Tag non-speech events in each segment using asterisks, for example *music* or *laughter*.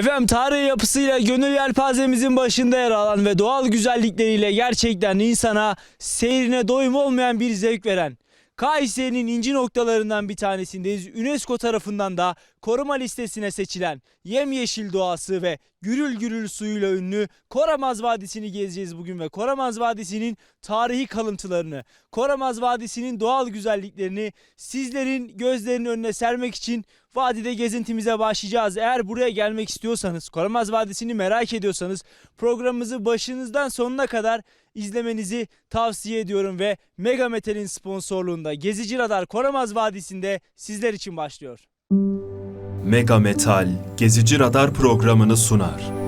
Efendim tarihi yapısıyla gönül yelpazemizin başında yer alan ve doğal güzellikleriyle gerçekten insana seyrine doyum olmayan bir zevk veren Kayseri'nin inci noktalarından bir tanesindeyiz. UNESCO tarafından da koruma listesine seçilen yemyeşil doğası ve gürül gürül suyuyla ünlü Koramaz Vadisi'ni gezeceğiz bugün ve Koramaz Vadisi'nin tarihi kalıntılarını, Koramaz Vadisi'nin doğal güzelliklerini sizlerin gözlerinin önüne sermek için vadide gezintimize başlayacağız. Eğer buraya gelmek istiyorsanız, Koramaz Vadisi'ni merak ediyorsanız programımızı başınızdan sonuna kadar izlemenizi tavsiye ediyorum ve Mega Metal'in sponsorluğunda Gezici Radar Koramaz Vadisi'nde sizler için başlıyor. Mega Metal Gezici Radar programını sunar.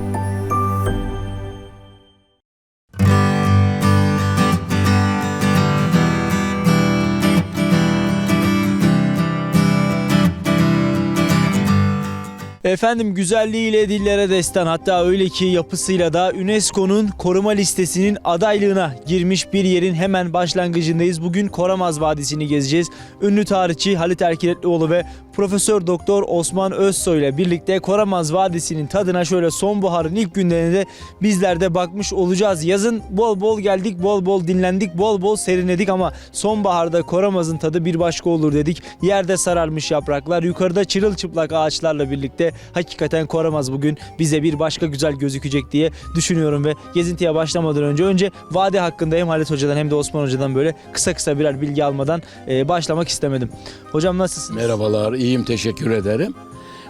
Efendim güzelliğiyle dillere destan hatta öyle ki yapısıyla da UNESCO'nun koruma listesinin adaylığına girmiş bir yerin hemen başlangıcındayız. Bugün Koramaz Vadisi'ni gezeceğiz. Ünlü tarihçi Halit Erkiletlioğlu ve Profesör Doktor Osman Özsoy ile birlikte Koramaz Vadisi'nin tadına şöyle sonbaharın ilk günlerinde bizler de bakmış olacağız. Yazın bol bol geldik, bol bol dinlendik, bol bol serinledik ama sonbaharda Koramaz'ın tadı bir başka olur dedik. Yerde sararmış yapraklar, yukarıda çırılçıplak ağaçlarla birlikte hakikaten Koramaz bugün bize bir başka güzel gözükecek diye düşünüyorum ve gezintiye başlamadan önce önce vadi hakkında hem Halit Hoca'dan hem de Osman Hoca'dan böyle kısa kısa birer bilgi almadan e, başlamak istemedim. Hocam nasılsınız? Merhabalar, iyiyim teşekkür ederim.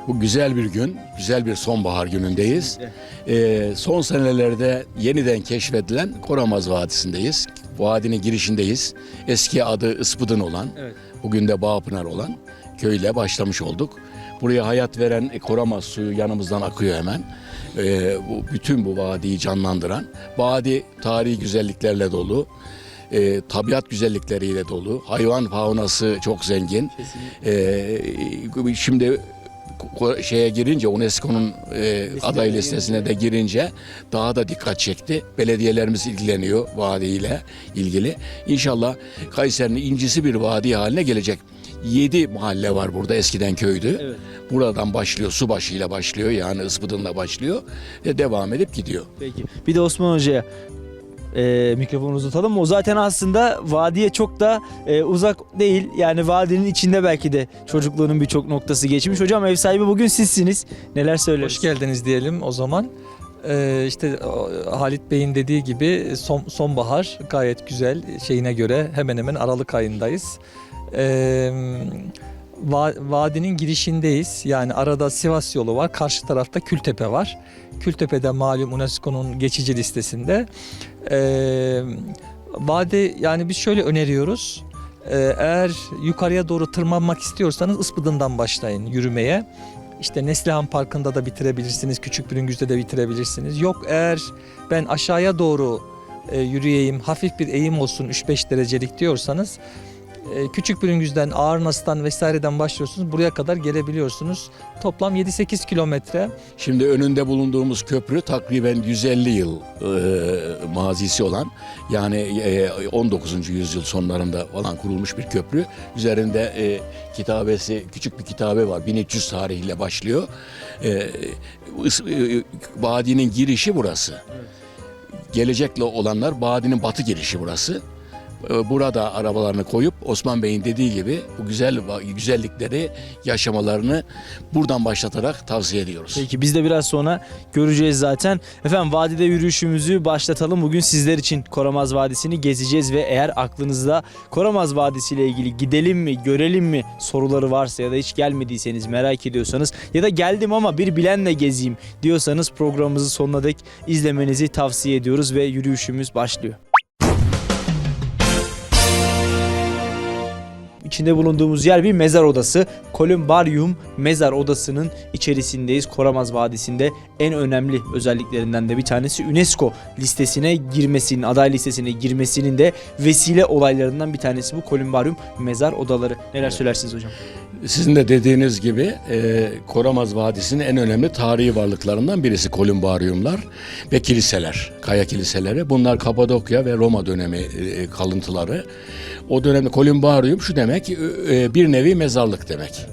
Bu güzel bir gün, güzel bir sonbahar günündeyiz. Ee, son senelerde yeniden keşfedilen Koramaz Vadisi'ndeyiz. Vadinin girişindeyiz. Eski adı Ispıdın olan, Evet. bugün de Bağpınar olan köyle başlamış olduk. Buraya hayat veren e, Koramaz suyu yanımızdan akıyor hemen. Ee, bu, bütün bu vadiyi canlandıran, vadi tarihi güzelliklerle dolu. e, tabiat güzellikleriyle dolu. Hayvan faunası çok zengin. Ee, şimdi şeye girince UNESCO'nun e, aday listesine de girince daha da dikkat çekti. Belediyelerimiz ilgileniyor vadiyle ilgili. İnşallah Kayseri'nin incisi bir vadi haline gelecek. 7 mahalle var burada eskiden köydü. Evet. Buradan başlıyor, subaşıyla başlıyor yani Ispıdın'la başlıyor ve devam edip gidiyor. Peki. Bir de Osman Hoca'ya e, mikrofonu uzatalım. O zaten aslında vadiye çok da e, uzak değil. Yani vadinin içinde belki de çocukluğunun birçok noktası geçmiş. Hocam ev sahibi bugün sizsiniz. Neler söyleriz? Hoş geldiniz diyelim o zaman. Ee, işte o, Halit Bey'in dediği gibi son, sonbahar gayet güzel şeyine göre hemen hemen Aralık ayındayız. Ee, va- vadinin girişindeyiz. Yani arada Sivas yolu var. Karşı tarafta Kültepe var. Kültepe'de malum UNESCO'nun geçici listesinde. Ee, vadi yani biz şöyle öneriyoruz. Ee, eğer yukarıya doğru tırmanmak istiyorsanız Ispıdın'dan başlayın yürümeye. İşte Neslihan Parkı'nda da bitirebilirsiniz, Küçük Bürüngüz'de de bitirebilirsiniz. Yok eğer ben aşağıya doğru e, yürüyeyim, hafif bir eğim olsun 3-5 derecelik diyorsanız Küçük Bürüngüz'den, Ağrınas'tan vesaireden başlıyorsunuz. Buraya kadar gelebiliyorsunuz. Toplam 7-8 kilometre. Şimdi önünde bulunduğumuz köprü takriben 150 yıl e, mazisi olan yani e, 19. yüzyıl sonlarında falan kurulmuş bir köprü. Üzerinde e, kitabesi küçük bir kitabe var. 1300 tarihiyle başlıyor. E, e, vadinin girişi burası. Gelecekle olanlar vadinin batı girişi burası. E, Burada arabalarını koyup Osman Bey'in dediği gibi bu güzel güzellikleri yaşamalarını buradan başlatarak tavsiye ediyoruz. Peki biz de biraz sonra göreceğiz zaten. Efendim vadide yürüyüşümüzü başlatalım. Bugün sizler için Koramaz Vadisi'ni gezeceğiz ve eğer aklınızda Koramaz Vadisi ile ilgili gidelim mi, görelim mi soruları varsa ya da hiç gelmediyseniz merak ediyorsanız ya da geldim ama bir bilenle gezeyim diyorsanız programımızı sonuna dek izlemenizi tavsiye ediyoruz ve yürüyüşümüz başlıyor. İçinde bulunduğumuz yer bir mezar odası. Kolumbarium mezar odasının içerisindeyiz. Koramaz Vadisi'nde en önemli özelliklerinden de bir tanesi UNESCO listesine girmesinin, aday listesine girmesinin de vesile olaylarından bir tanesi bu Kolumbarium mezar odaları. Neler söylersiniz hocam? Sizin de dediğiniz gibi e, Koramaz Vadisi'nin en önemli tarihi varlıklarından birisi kolumbaryumlar ve kiliseler, kaya kiliseleri. Bunlar Kapadokya ve Roma dönemi e, kalıntıları. O dönemde kolumbaryum şu demek, e, bir nevi mezarlık demek.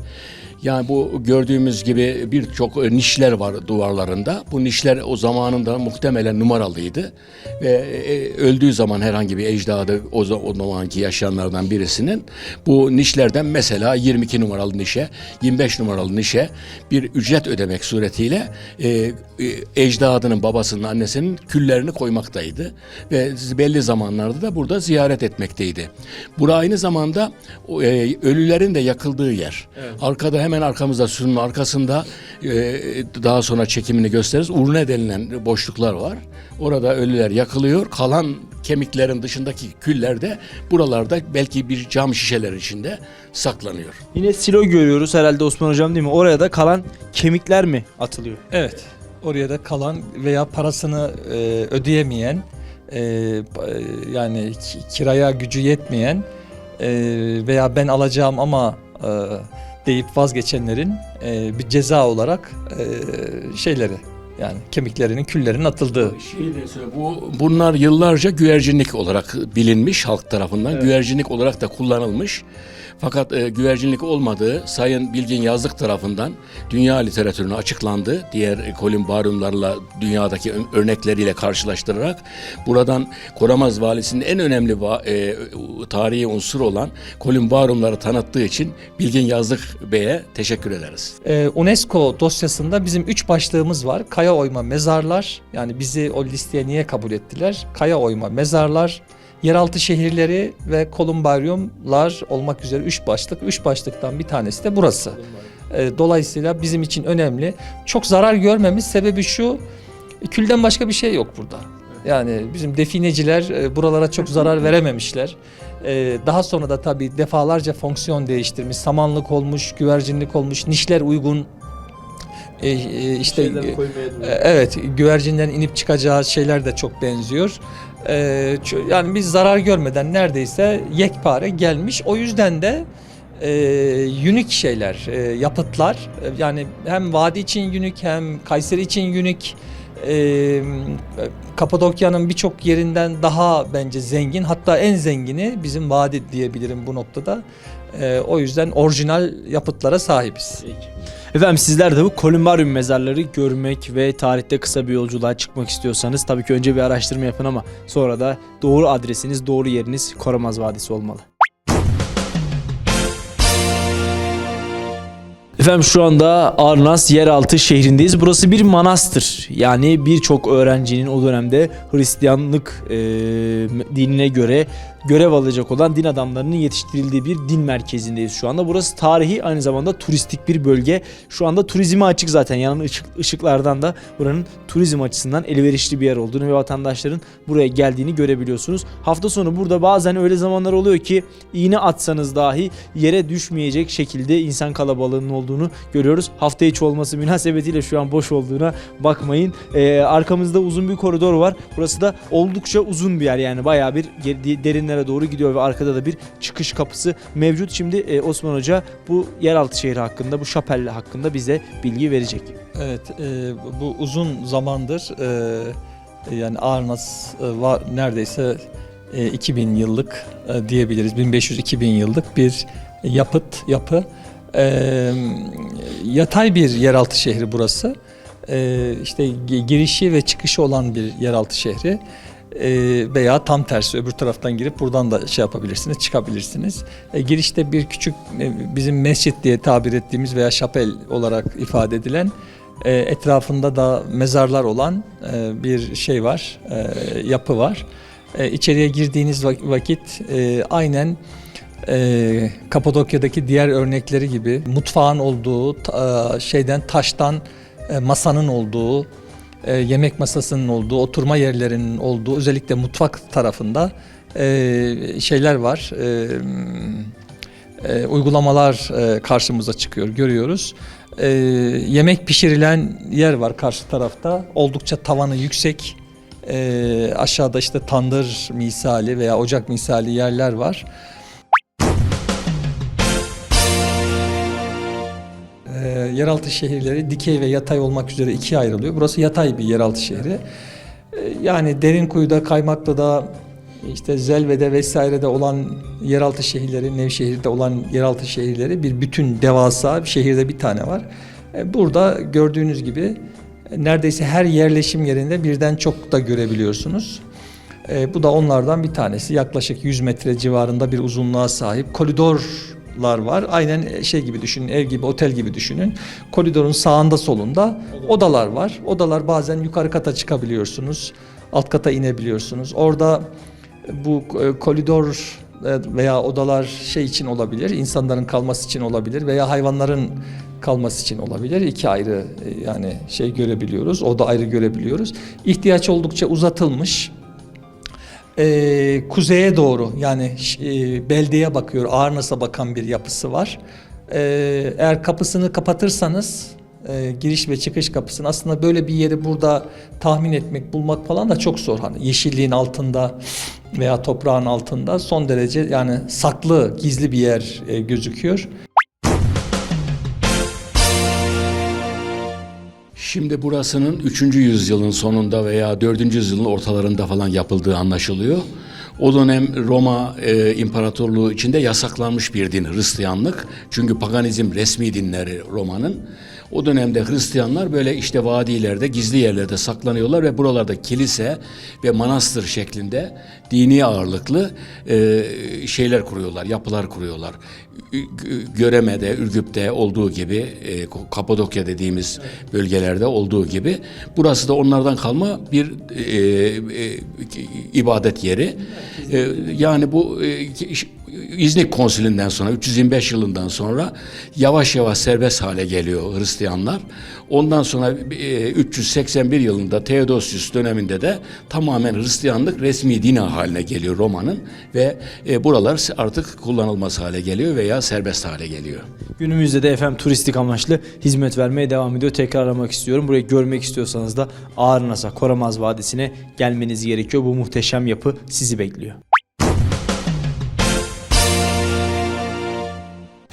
Yani bu gördüğümüz gibi birçok e, nişler var duvarlarında. Bu nişler o zamanında muhtemelen numaralıydı. Ve e, öldüğü zaman herhangi bir ecdadı o, za- o zamanki yaşayanlardan birisinin bu nişlerden mesela 22 numaralı nişe, 25 numaralı nişe bir ücret ödemek suretiyle e, e, ecdadının babasının annesinin küllerini koymaktaydı. Ve belli zamanlarda da burada ziyaret etmekteydi. Bura aynı zamanda e, ölülerin de yakıldığı yer. Arkada hemen arkamızda sütunun arkasında e, daha sonra çekimini gösteririz. Urne denilen boşluklar var. Orada ölüler yakılıyor. Kalan kemiklerin dışındaki küller de buralarda belki bir cam şişeler içinde saklanıyor. Yine silo görüyoruz herhalde Osman Hocam değil mi? Oraya da kalan kemikler mi atılıyor? Evet. Oraya da kalan veya parasını e, ödeyemeyen e, e, yani ki- kiraya gücü yetmeyen e, veya ben alacağım ama e, deyip vazgeçenlerin e, bir ceza olarak e, şeyleri yani kemiklerinin küllerinin atıldığı. Şey de söyle, bu bunlar yıllarca güvercinlik olarak bilinmiş halk tarafından. Güvercinlik olarak da kullanılmış. Fakat e, güvercinlik olmadığı Sayın Bilgin Yazlık tarafından dünya literatürüne açıklandı. Diğer e, kolumbariumlarla dünyadaki örnekleriyle karşılaştırarak buradan Koramaz Valisi'nin en önemli va- e, tarihi unsur olan kolumbariumları tanıttığı için Bilgin Yazlık Bey'e teşekkür ederiz. Ee, UNESCO dosyasında bizim üç başlığımız var. Kaya oyma mezarlar. Yani bizi o listeye niye kabul ettiler? Kaya oyma mezarlar, yeraltı şehirleri ve kolumbaryumlar olmak üzere üç başlık. Üç başlıktan bir tanesi de burası. Ee, dolayısıyla bizim için önemli. Çok zarar görmemiz sebebi şu. Külden başka bir şey yok burada. Yani bizim defineciler e, buralara çok zarar *laughs* verememişler. E, daha sonra da tabii defalarca fonksiyon değiştirmiş. Samanlık olmuş, güvercinlik olmuş, nişler uygun. E, e, işte e, evet güvercinden inip çıkacağı şeyler de çok benziyor. E, yani biz zarar görmeden neredeyse yekpare gelmiş. O yüzden de e, unik şeyler, e, yapıtlar e, yani hem vadi için unik hem Kayseri için unik. E, Kapadokya'nın birçok yerinden daha bence zengin hatta en zengini bizim vadi diyebilirim bu noktada. E, o yüzden orijinal yapıtlara sahibiz. Efendim sizler de bu kolumbarium mezarları görmek ve tarihte kısa bir yolculuğa çıkmak istiyorsanız tabii ki önce bir araştırma yapın ama sonra da doğru adresiniz, doğru yeriniz Koramaz Vadisi olmalı. Efendim şu anda Arnas yeraltı şehrindeyiz. Burası bir manastır. Yani birçok öğrencinin o dönemde Hristiyanlık e, dinine göre görev alacak olan din adamlarının yetiştirildiği bir din merkezindeyiz şu anda. Burası tarihi aynı zamanda turistik bir bölge. Şu anda turizme açık zaten. Işık, ışıklardan da buranın turizm açısından elverişli bir yer olduğunu ve vatandaşların buraya geldiğini görebiliyorsunuz. Hafta sonu burada bazen öyle zamanlar oluyor ki iğne atsanız dahi yere düşmeyecek şekilde insan kalabalığının olduğunu görüyoruz. Hafta içi olması münasebetiyle şu an boş olduğuna bakmayın. Ee, arkamızda uzun bir koridor var. Burası da oldukça uzun bir yer yani bayağı bir ger- derinlere doğru gidiyor ve arkada da bir çıkış kapısı mevcut. Şimdi e, Osman Hoca bu yeraltı şehri hakkında, bu şapelle hakkında bize bilgi verecek. Evet, e, bu uzun zamandır e, yani Arnas e, var neredeyse e, 2000 yıllık e, diyebiliriz. 1500-2000 yıllık bir yapıt yapı. E, yatay bir yeraltı şehri burası. E, işte gi- girişi ve çıkışı olan bir yeraltı şehri. E, veya tam tersi öbür taraftan girip buradan da şey yapabilirsiniz, çıkabilirsiniz. E, girişte bir küçük e, bizim mescit diye tabir ettiğimiz veya şapel olarak ifade edilen etrafında da mezarlar olan bir şey var, yapı var. E, içeriye girdiğiniz vak- vakit aynen Kapadokya'daki diğer örnekleri gibi mutfağın olduğu, şeyden taştan masanın olduğu, e, yemek masasının olduğu, oturma yerlerinin olduğu, özellikle mutfak tarafında e, şeyler var. E, e, uygulamalar e, karşımıza çıkıyor, görüyoruz. E, yemek pişirilen yer var karşı tarafta. Oldukça tavanı yüksek. E, aşağıda işte tandır misali veya ocak misali yerler var. E, yeraltı şehirleri dikey ve yatay olmak üzere ikiye ayrılıyor. Burası yatay bir yeraltı şehri. E, yani derin kuyuda, kaymakta da işte Zelve'de vesairede olan yeraltı şehirleri, Nevşehir'de olan yeraltı şehirleri bir bütün devasa bir şehirde bir tane var. E, Burada gördüğünüz gibi e, neredeyse her yerleşim yerinde birden çok da görebiliyorsunuz. Bu da onlardan bir tanesi. Yaklaşık 100 metre civarında bir uzunluğa sahip koridorlar var. Aynen e, şey gibi düşünün, ev gibi, otel gibi düşünün. Koridorun sağında solunda odalar var. Odalar bazen yukarı kata çıkabiliyorsunuz, alt kata inebiliyorsunuz. Orada bu e, koridor e, veya odalar şey için olabilir, insanların kalması için olabilir veya hayvanların kalması için olabilir. İki ayrı e, yani şey görebiliyoruz, oda ayrı görebiliyoruz. İhtiyaç oldukça uzatılmış. Ee, kuzeye doğru yani e, beldeye bakıyor, Ağrınas'a bakan bir yapısı var. Ee, eğer kapısını kapatırsanız e, giriş ve çıkış kapısını aslında böyle bir yeri burada tahmin etmek, bulmak falan da çok zor. Hani yeşilliğin altında veya toprağın altında son derece yani saklı, gizli bir yer e, gözüküyor. Şimdi burasının 3. yüzyılın sonunda veya 4. yüzyılın ortalarında falan yapıldığı anlaşılıyor. O dönem Roma e, İmparatorluğu içinde yasaklanmış bir din Hristiyanlık. Çünkü paganizm resmi dinleri Roma'nın. O dönemde Hristiyanlar böyle işte vadilerde, gizli yerlerde saklanıyorlar ve buralarda kilise ve manastır şeklinde dini ağırlıklı e, şeyler kuruyorlar, yapılar kuruyorlar. Göreme'de, Ürgüp'te olduğu gibi, e, Kapadokya dediğimiz bölgelerde olduğu gibi burası da onlardan kalma bir e, e, ibadet yeri. E, yani bu e, İznik Konsülü'nden sonra 325 yılından sonra yavaş yavaş serbest hale geliyor Hristiyanlar. Ondan sonra e, 381 yılında Theodosius döneminde de tamamen Hristiyanlık resmi din haline geliyor Roma'nın ve e, buralar artık kullanılmaz hale geliyor veya serbest hale geliyor. Günümüzde de efendim turistik amaçlı hizmet vermeye devam ediyor. Tekrarlamak istiyorum. Burayı görmek istiyorsanız da Ağrınas'a, Koramaz Vadisi'ne gelmeniz gerekiyor. Bu muhteşem yapı sizi bekliyor.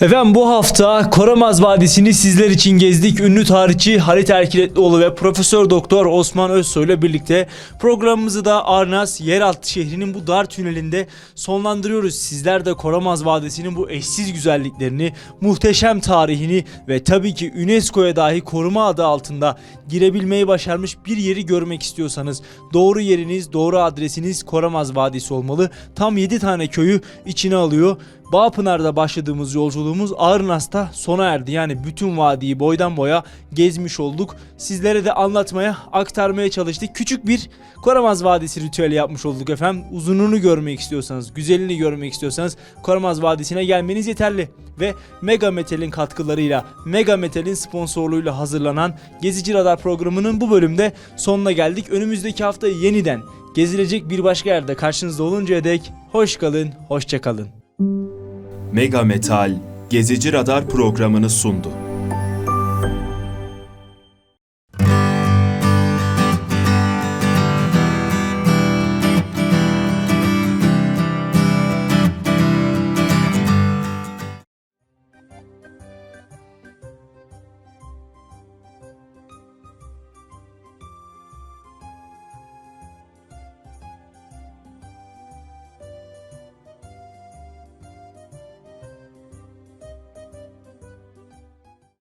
Efendim bu hafta Koramaz Vadisi'ni sizler için gezdik. Ünlü tarihçi Halit Erkiletlioğlu ve Profesör Doktor Osman Özsoy ile birlikte programımızı da Arnas yeraltı şehrinin bu dar tünelinde sonlandırıyoruz. Sizler de Koramaz Vadisi'nin bu eşsiz güzelliklerini, muhteşem tarihini ve tabii ki UNESCO'ya dahi koruma adı altında girebilmeyi başarmış bir yeri görmek istiyorsanız doğru yeriniz, doğru adresiniz Koramaz Vadisi olmalı. Tam 7 tane köyü içine alıyor. Bağpınar'da başladığımız yolculuğumuz Ağrınas'ta sona erdi. Yani bütün vadiyi boydan boya gezmiş olduk. Sizlere de anlatmaya, aktarmaya çalıştık. Küçük bir Koramaz Vadisi ritüeli yapmış olduk efendim. Uzunluğunu görmek istiyorsanız, güzelini görmek istiyorsanız Koramaz Vadisi'ne gelmeniz yeterli. Ve Mega Metal'in katkılarıyla, Mega Metal'in sponsorluğuyla hazırlanan Gezici Radar programının bu bölümde sonuna geldik. Önümüzdeki hafta yeniden gezilecek bir başka yerde karşınızda oluncaya dek hoş kalın, hoşça kalın. Mega Metal Gezici Radar programını sundu.